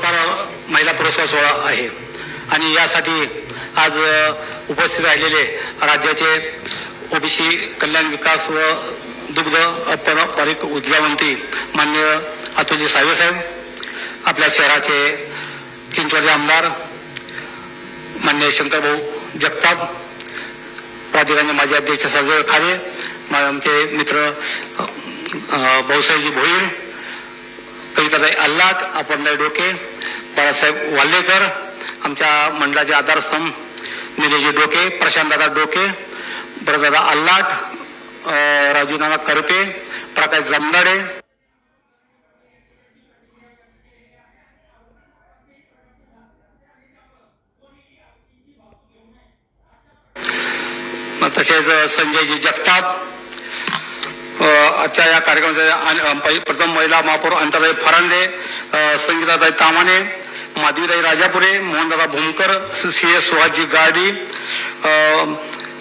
पुरस्कार महिला पुरस्कार सोहळा आहे. आणि यासाठी आज उपस्थित राहिलेले राज्याचे ओबीसी कल्याण विकास व दुग्ध पारंपरिक उर्जा मंत्री मान्य अतुलजी सावे साहेब आपल्या शहराचे चिंचवडचे आमदार मान्य शंकरभाऊ जगताप प्राधिकरणाचे माजी अध्यक्ष सर्जय खाडे आमचे मित्र भाऊसाहेबजी भोईर कविताताई अल्लाद आपण डोके बाळासाहेब वाल्लेकर आमच्या मंडळाचे आधारस्तंभ निलेजी डोके प्रशांतदादा डोके बरदादा अल्लाट राजूनाना करपे प्रकाश जमदाडे. तसेच संजयजी जगताप आजच्या या कार्यक्रमाचे प्रथम महिला महापौर अंतराई फरांदे संगीताताई तामाने माधवीताई राजापुरे मोहनदादा भूमकर सी एस सुहासजी गाडी अ,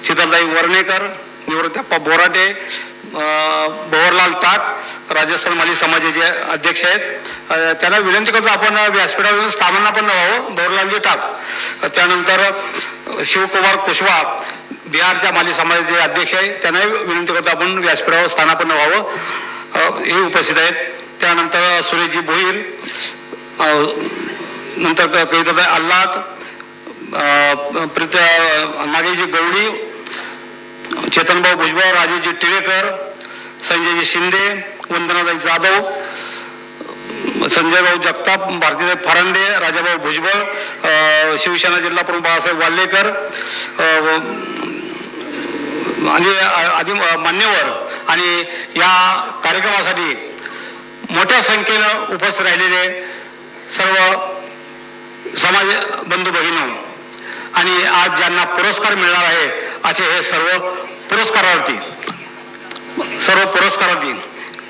शीतलताई वर्णेकर निवृत्तप्पा बोराटे अ, भवरलाल टाक राजस्थान माली समाजाचे अध्यक्ष आहेत. त्यांना विनंती करतो आपण व्यासपीठावर स्थापना पण व्हावं भवरलालजी टाक. त्यानंतर शिवकुमार कुशवा बिहारच्या माली समाजाचे अध्यक्ष आहे त्यांनाही विनंती करतो आपण व्यासपीठावर स्थानापन्न व्हावं. हे उपस्थित आहेत. त्यानंतर सुरेशजी भोईर नंतर कविताबाई अल्लाक प्रित अ, प्रीत नागेशजी गवळी चेतनभाऊ भुजबळ राजेशजी टिळेकर संजयजी शिंदे वंदनाबाई जाधव संजयभाऊ जगताप भारतीय फरांडे राजाभाऊ भुजबळ शिवसेना जिल्हा प्रमुख बाळासाहेब वाल्लेकर म्हणजे, आणि आधी मान्यवर आणि या कार्यक्रमासाठी मोठ्या संख्येनं उपस्थित राहिलेले सर्व समाज बंधू भगिनी आणि आज ज्यांना पुरस्कार मिळणार आहे असे हे सर्व पुरस्कारावरती सर्व पुरस्कारावरती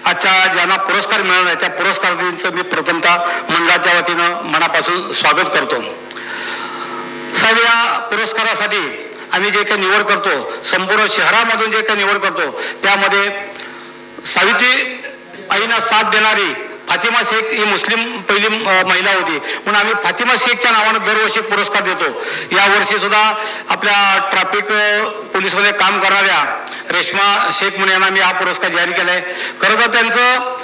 आजच्या ज्यांना पुरस्कार मिळणार आहे त्या पुरस्कारांचं मी प्रथमतः मंडळाच्या वतीनं मनापासून स्वागत करतो. साहेब या पुरस्कारासाठी आम्ही जे काही निवड करतो संपूर्ण शहरामधून जे काही निवड करतो त्यामध्ये सावित्री आईना साथ देणारी फातिमा शेख ही मुस्लिम पहिली महिला होती. म्हणून आम्ही फातिमा शेखच्या नावानं दरवर्षी पुरस्कार देतो. यावर्षी सुद्धा आपल्या ट्रॅफिक पोलीसमध्ये काम करणाऱ्या रेश्मा शेख म्हणून यांना मी हा पुरस्कार जाहीर आहे खरं तर त्यांचं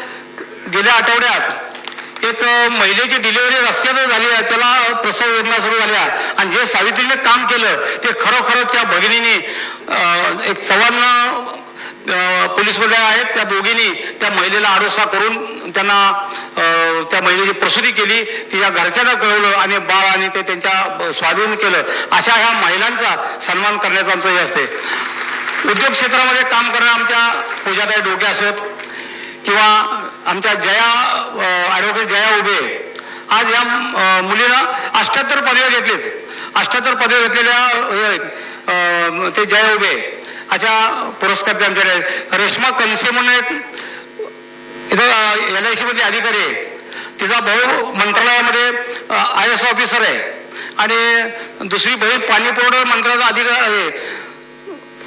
गेल्या आठवड्यात एक महिलेची डिलिव्हरी रस्त्यातच झाली आहे. त्याला प्रसव वेदना सुरू झाल्या. आणि जे सावित्रीने काम केलं ते खरोखरच त्या भगिनीने एक चव्हाण पोलीसमध्ये आहेत त्या दोघींनी त्या महिलेला आडोसा करून त्यांना त्या महिलेची प्रसूती केली. तिच्या घरच्यांना कळवलं आणि बाळ आणि ते त्यांच्या स्वाधीन केलं. अशा ह्या महिलांचा सन्मान करण्याचं आमचं हे असते. उद्योग क्षेत्रामध्ये काम करणाऱ्या आमच्या पूजाताई डोके असोत किंवा आमच्या जया ॲडव्होकेट जया उभे. आज या मुलीनं अष्ट्याहत्तर पदव्या घेतलेत. अष्ट्याहत्तर पदव्या घेतलेल्या ते जया उभे. अशा पुरस्कार ते आमच्याकडे रेश्मा कलसे म्हणून एक इथं एल आय सीमध्ये अधिकारी आहे. तिचा भाऊ मंत्रालयामध्ये आय एस ऑफिसर आहे. आणि दुसरी बहीण पाणी पुरवठा मंत्रालयाचा अधिकार आहे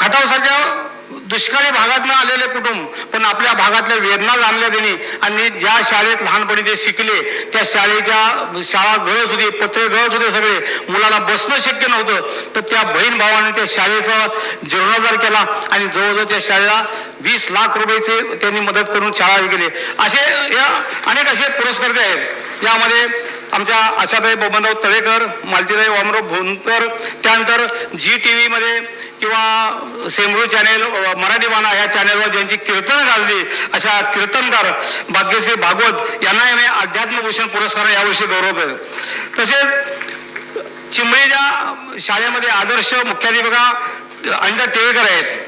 खटावसारख्या दुष्काळी भागातनं आलेले कुटुंब पण आपल्या भागातल्या वेदना जाणल्या त्यांनी. आणि ज्या शाळेत लहानपणी ते शिकले त्या शाळेच्या शाळा गळत होती पत्रे गळत होते सगळे. मुलाला बसणं शक्य नव्हतं. तर त्या बहीण भावाने त्या शाळेचा जीर्णोद्धार केला आणि जवळजवळ त्या शाळेला वीस लाख रुपयेचे त्यांनी मदत करून शाळा केली. असे या अनेक असे पुरस्कार आहेत. यामध्ये आमच्या आशाताई बबनराव तळेकर मालतीताई वामराव भोनकर त्यानंतर जी टी व्हीमध्ये किंवा सेमरू चॅनेल मराठी बाणा या चॅनेलवर ज्यांची कीर्तन गाजली अशा कीर्तनकार भाग्यश्री भागवत यांना याने अध्यात्मभूषण पुरस्कार यावर्षी गौरव केला तसेच चिंबळीच्या शाळेमध्ये आदर्श मुख्याध्यापिका अनिता टिळेकर आहेत.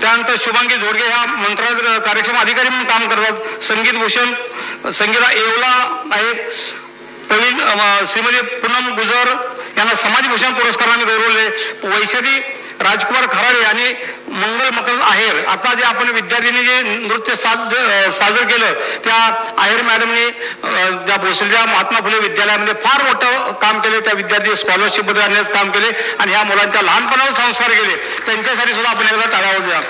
त्यानंतर शुभांगी झोडगे ह्या मंत्रालयात कार्यक्षम अधिकारी म्हणून काम करतात. संगीत भूषण संगीता येवला आहेत. प्रवीण श्रीमती पूनम गुजर यांना समाजभूषण पुरस्काराने गौरवले. वैशाली राजकुमार खराडे आणि मंगल मकर आहेर. आता जे आपण विद्यार्थ्यांनी जे नृत्य साध अं, सादर केलं त्या आहेर मॅडमनी त्या भोसलेच्या महात्मा फुले विद्यालयामध्ये फार मोठं काम केले. त्या विद्यार्थी स्कॉलरशिपमध्ये आणण्याचं काम केले आणि ह्या मुलांच्या लहानपणावर संस्कार केले. त्यांच्यासाठी सुद्धा आपण एकदा टाळावं द्या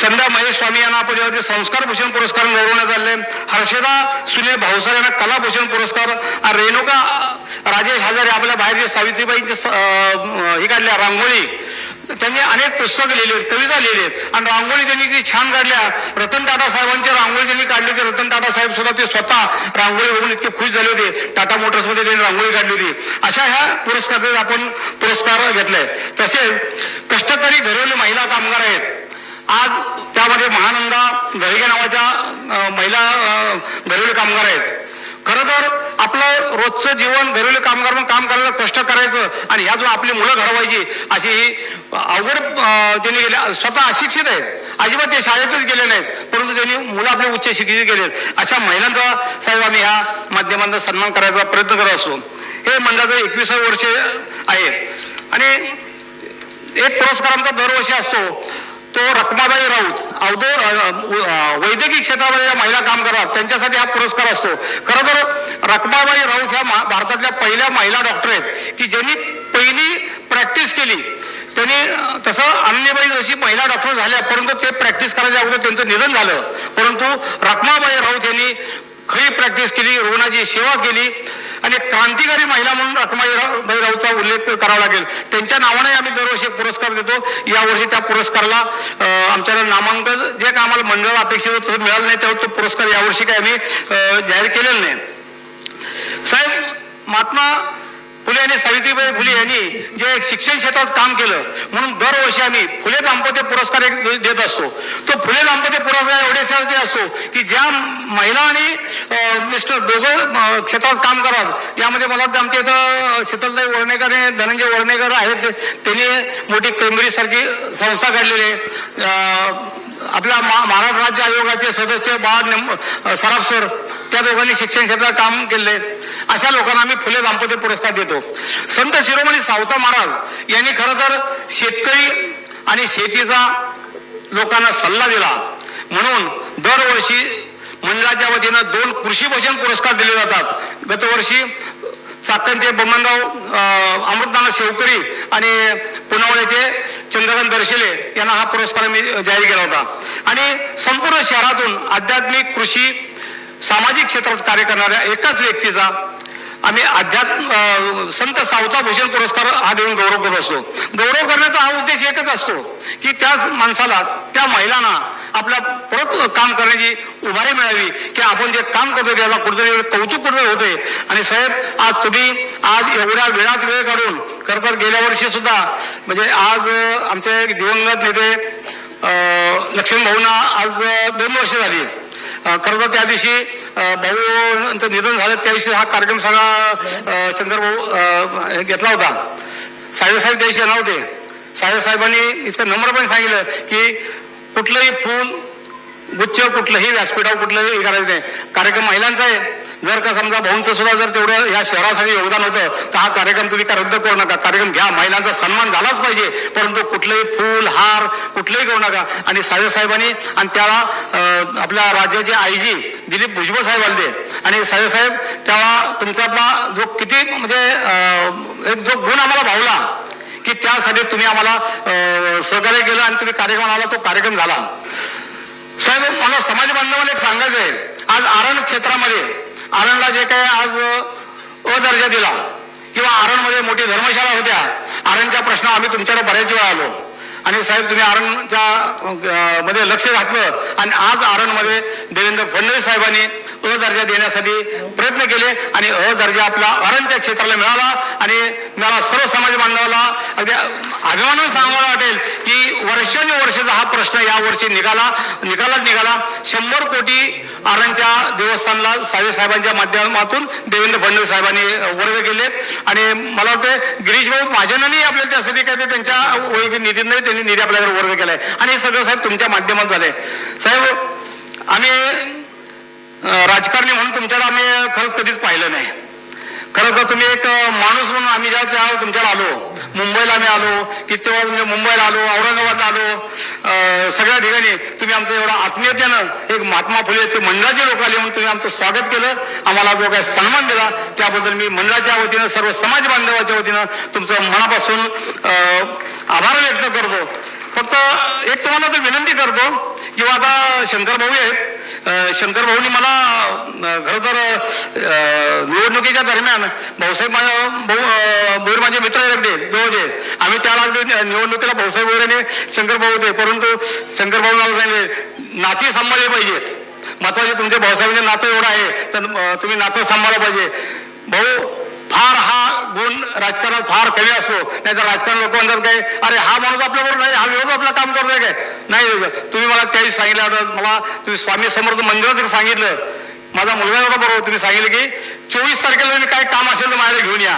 संध्या महेश स्वामी यांना आपण यावरती संस्कार भूषण पुरस्कार गौरवण्यात आले हर्षदा सुनील भाऊसार यांना कलाभूषण पुरस्कार आणि रेणुका राजेश हजारे आपल्या बाहेर सावित्रीबाईंचे स- हे काढल्या रांगोळी. त्यांनी अनेक पुस्तकं लिहिली आहेत कविता लिहिली आहेत. आणि रांगोळी त्यांनी ती छान काढल्या. रतन टाटा साहेबांची रांगोळी त्यांनी काढली होती. रतन टाटा साहेब सुद्धा ते स्वतः रांगोळी बघून इतके खुश झाले होते. टाटा मोटर्समध्ये त्यांनी रांगोळी काढली होती. अशा ह्या पुरस्कार आपण पुरस्कार घेतले तसेच कष्टकरी घरवले महिला कामगार आहेत. आज त्यामध्ये महानंदा घरिगे नावाच्या महिला घरेलू कामगार आहेत. खरं तर आपलं रोजचं जीवन घरेलू कामगार म्हणून काम करायला कष्ट करायचं आणि ह्यातून आपली मुलं घडवायची अशी ही अवघड त्यांनी गेले स्वतः अशिक्षित आहेत. अजिबात ते शाळेतच गेले नाहीत परंतु त्यांनी मुलं आपले उच्च शिक्षित गेले अशा महिलांचा साहेब आम्ही ह्या माध्यमांचा सन्मान करायचा प्रयत्न करत असतो. हे मंडळाचं एकविसावं वर्ष आहे. आणि एक पुरस्कार आमचा दरवर्षी असतो. तो रखमाबाई राऊत अवधो वैद्यकीय क्षेत्रामध्ये ज्या महिला काम करतात त्यांच्यासाठी हा पुरस्कार असतो. खरं तर रखमाबाई राऊत ह्या मा- भारतातल्या पहिल्या महिला डॉक्टर आहेत की ज्यांनी पहिली प्रॅक्टिस केली. त्यांनी तसं अन्यबाई जशी महिला डॉक्टर झाल्या परंतु ते प्रॅक्टिस करायच्या अगोदर त्यांचं निधन झालं. परंतु रखमाबाई राऊत यांनी खरी प्रॅक्टिस केली रुग्णाची सेवा केली आणि क्रांतिकारी महिला म्हणून रखमाई राऊचा उल्लेख करावा लागेल. त्यांच्या नावाने आम्ही दरवर्षी पुरस्कार देतो. यावर्षी त्या पुरस्काराला आमच्याला नामांकन जे काय आम्हाला मंडळ अपेक्षित होतं तसं मिळालं नाही त्यावर तो पुरस्कार यावर्षी काही आम्ही जाहीर केलेला नाही. साहेब महात्मा फुले आणि सावित्रीबाई फुले यांनी जे एक शिक्षण क्षेत्रात काम केलं म्हणून दरवर्षी आम्ही फुले दाम्पत्य पुरस्कार एक देत असतो. तो फुले दाम्पत्य पुरस्कार एवढे असतो की ज्या महिला आणि मिस्टर दोघं क्षेत्रात काम करतात. यामध्ये मला वाटतं आमच्या इथं शीतलताई वर्णेकर आणि धनंजय वर्णेकर आहेत. त्यांनी मोठी केंब्रिज सारखी संस्था काढलेली आहे. आपल्या मा- महाराष्ट्र राज्य आयोगाचे सदस्य बाळ सराफ सर त्या दोघांनी शिक्षण क्षेत्रात काम केले अशा लोकांना आम्ही फुले दाम्पत्य पुरस्कार देतो. संत शिरोमणी सावता महाराज यांनी खरं तर शेतकरी आणि शेतीचा लोकांना सल्ला दिला. म्हणून दरवर्षी मंडळाच्या वतीनं दोन कृषी भूषण पुरस्कार दिले जातात. गतवर्षी चाकणचे बमनराव अमृतदाना अमृतनाथ शेवकरी आणि पुनावळ्याचे चंद्रकांत दर्शले यांना हा पुरस्कार मी जाहीर केला होता. आणि संपूर्ण शहरातून आध्यात्मिक कृषी सामाजिक क्षेत्रात कार्य करणाऱ्या एकाच व्यक्तीचा आम्ही अध्यात्म संत सावता भूषण पुरस्कार हा देऊन गौरव करत असतो. गौरव करण्याचा हा उद्देश एकच असतो की त्या माणसाला त्या महिलांना आपल्या परत काम करण्याची उभारी मिळावी की आपण जे काम करतो त्याला कुठेतरी कौतुक कुठे होते आणि साहेब आज तुम्ही आज एवढ्या वेळात वेळ काढून खरं तर गेल्या वर्षी सुद्धा म्हणजे आज आमचे एक दिवंगत नेते लक्ष्मी भाऊंना आज दोन वर्ष झाली. खरं तर त्या दिवशी भाऊंचं निधन झालं त्या दिवशी हा कार्यक्रम सगळा शंकर भाऊ घेतला होता. साहेबसाहेब त्या दिवशी येणार होते. साहेबसाहेबांनी इतकं नम्रपणे सांगितलं की कुठलंही फूल गुच्छ कुठलंही व्यासपीठावर कुठलंही हे करायचं नाही. कार्यक्रम महिलांचा आहे. जर का समजा भाऊंचं सुद्धा जर तेवढं या शहरासाठी योगदान होतं तर हा कार्यक्रम तुम्ही काय रद्द करू नका. कार्यक्रम घ्या. महिलांचा सन्मान झालाच पाहिजे. परंतु कुठलंही फूल हार कुठलंही करू नका. आणि साहेबसाहेबांनी आणि त्याला आपल्या राज्याचे आयजी दिलीप भुजबळ साहेब आले. आणि साहेबसाहेब त्याला तुमचा जो किती म्हणजे एक जो गुण आम्हाला भावला की त्यासाठी तुम्ही आम्हाला सहकार्य केलं आणि तुम्ही कार्यक्रम आला तो कार्यक्रम झाला. साहेब मला समाज बांधवाला एक सांगायचं आहे आज आरण क्षेत्रामध्ये आरणला जे काही आज अ, अ दर्जा दिला किंवा आरणमध्ये मोठी धर्मशाळा होत्या आरणच्या प्रश्न आम्ही तुमच्याकडे बऱ्याच वेळा आलो. आणि साहेब तुम्ही आरणच्या मध्ये लक्ष घातलं आणि आज आरणमध्ये देवेंद्र फडणवीस साहेबांनी अ दर्जा देण्यासाठी प्रयत्न केले आणि अ दर्जा आपला आरणच्या क्षेत्राला मिळाला आणि मला सर्व समाज बांधवाला. अगदी अभिमानानं सांगा हा या वर्षी निघाला निघालाच निघाला. शंभर कोटी आरणच्या देवस्थानला सावे साहेबांच्या माध्यमातून देवेंद्र फडणवीस साहेबांनी वर्ग केले. आणि मला वाटतं गिरीश भाऊ महाजनांनी आपल्याला त्यासाठी काय ते त्यांच्या वैयक्तिक निधीत नाही त्यांनी निधी आपल्याकडे वर्ग केलाय. आणि हे सगळं साहेब तुमच्या माध्यमात झालंय. साहेब आम्ही राजकारणी म्हणून तुमच्याला आम्ही खरंच कधीच पाहिलं नाही. खरं तर तुम्ही एक माणूस म्हणून आम्ही ज्या त्या तुमच्याला आलो. मुंबईला आम्ही आलो किती वेळा म्हणजे मुंबईला आलो औरंगाबादला आलो. सगळ्या ठिकाणी तुम्ही आमचं एवढं आत्मीयतेनं एक महात्मा फुले ते मंडळाचे लोक आले म्हणून तुम्ही आमचं स्वागत केलं. आम्हाला जो काही सन्मान दिला त्याबद्दल मी मंडळाच्या वतीनं सर्व समाज बांधवाच्या वतीनं तुमचं मनापासून आभार व्यक्त करतो. फक्त एक तुम्हाला तर विनंती शंकर भाऊ आहेत. शंकरभाऊनी शंकर भाऊनी मला खरं तर निवडणुकीच्या दरम्यान भाऊसाहेब माझ्या भाऊ अं, भोईर माझे मित्र आहेत अगदी जवळचे आम्ही त्याला अगदी निवडणुकीला भाऊसाहेब वगैरे आणि शंकर भाऊ होते. परंतु शंकर भाऊ मला सांगितले नाती सांभाळले पाहिजेत. महत्त्वाचे तुमचे भाऊसाहेबांचे नातं एवढं आहे तर तुम्ही नातं सांभाळलं पाहिजे. भाऊ फार हा राजकारणात फार कमी असतो नाही तर राजकारण लोक म्हणतात काय अरे हा माणूस आपल्याबरोबर नाही हा विरोध आपलं काम करतोय काय नाही तुम्ही मला त्यावेळी सांगितलं मला तुम्ही स्वामी समर्थ मंदिरात सांगितलं. माझा मुलगा होता बरोबर तुम्ही सांगितलं की चोवीस तारखेला तुम्ही काय काम असेल तर माझ्या घेऊन या.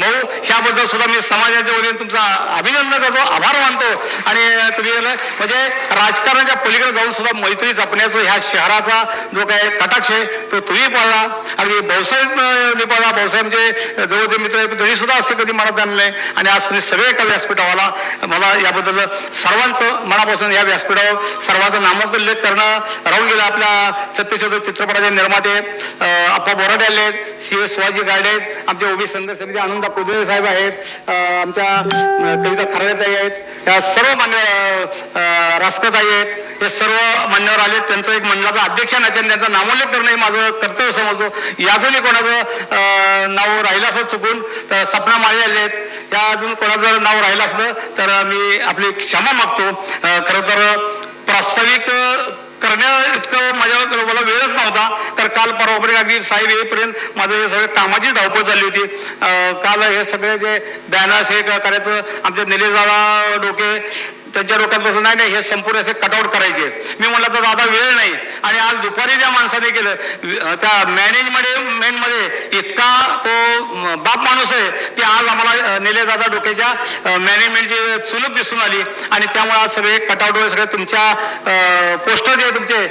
भाऊ ह्याबद्दल सुद्धा मी समाजाच्या वतीने तुमचा अभिनंदन करतो आभार मानतो. आणि तुम्ही म्हणजे राजकारणाच्या पलीकडे जाऊन सुद्धा मैत्री जपण्याचं ह्या शहराचा जो काय कटाक्ष आहे तो तुम्ही पाळला. आणि भाऊसाहेब अं, पाळला. भाऊसाहेबचे जवळचे मित्र तरी सुद्धा असं कधी मनात आणलं नाही. आणि आज तुम्ही सगळे एका व्यासपीठावाला मला याबद्दल सर्वांचं मनापासून या व्यासपीठावर सर्वांचं नामोल्लेख करणं राहून गेलं आपल्या सत्यशोध चित्रपटाचे निर्माते अप्पा बोराडे आले सी एस शिवाजी गाडे आहेत आमचे ओबी संघ समिती आनंद कुदळे साहेब आहेत आमच्या कविता खराडेताई आहेत या सर्व मान्य अं, रासकताई आहेत हे सर्व मान्यवर आले त्यांचं एक मंडळाचा अध्यक्ष आणि त्यांचा नामोल्लेख करणं हे माझं कर्तव्य समजतो यातूनही कोणाचं नाव राहिलं असं चुकून तर सपना माळी आले आहेत. या अजून कोणाचं नाव राहिलं असलं तर मी आपली क्षमा मागतो. खरं तर प्रास्ताविक करण्या इतकं माझ्या मला वेळच नव्हता. तर काल परवापर्यंत अगदी साहेब येईपर्यंत माझं हे सगळं कामाची धावपळ झाली होती. काल हे सगळे जे बॅनर्स हे करायचं आमचे निलेजाला डोके त्यांच्या डोक्यात बसून नाही नाही हे संपूर्ण असे कटआउट करायचे. मी म्हणलं तर दादा वेळ नाही. आणि आज दुपारी ज्या माणसाने केलं. त्या मॅनेजमध्ये मेनमध्ये इतका तो बाप माणूस आहे ते आज आम्हाला नेले दादा डोक्याच्या मॅनेजमेंटची चुलूप दिसून आली. आणि त्यामुळे आज सगळे कटआउट सगळे तुमच्या पोस्टर जे तुमचे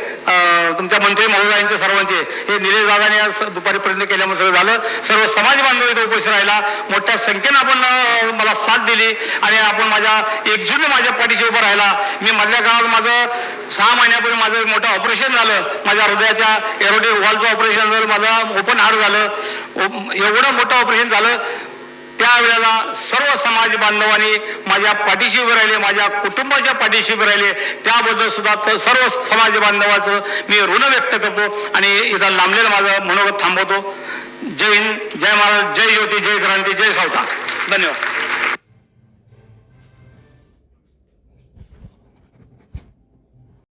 तुमच्या मंत्री महोदयांचे सर्वांचे हे निलेश दादाने आज दुपारीपर्यंत केल्यामुळे सगळं झालं. सर्व समाज बांधव इथे उपस्थित राहिला. मोठ्या संख्येनं आपण मला साथ दिली. आणि आपण माझ्या एकजूट माझ्या पाठीशी उभं राहिला. मी मधल्या काळात माझं सहा महिन्यापूर्वी माझं एक मोठं ऑपरेशन झालं. माझ्या हृदयाच्या एरोटिक वॉलचं ऑपरेशन झालं. माझं ओपन हार्ट झालं. एवढं मोठं ऑपरेशन झालं. त्यावेळेला सर्व समाज बांधवांनी माझ्या पाठीशी उभे राहिले. माझ्या कुटुंबाच्या पाठीशी उभे राहिले. त्याबद्दल सुद्धा सर्व समाज बांधवाचं मी ऋण व्यक्त करतो आणि इथं लांबलेलं माझं मनोगत थांबवतो. जय हिंद. जय महाराज. जय ज्योती. जय क्रांती. जय सावता धन्यवाद.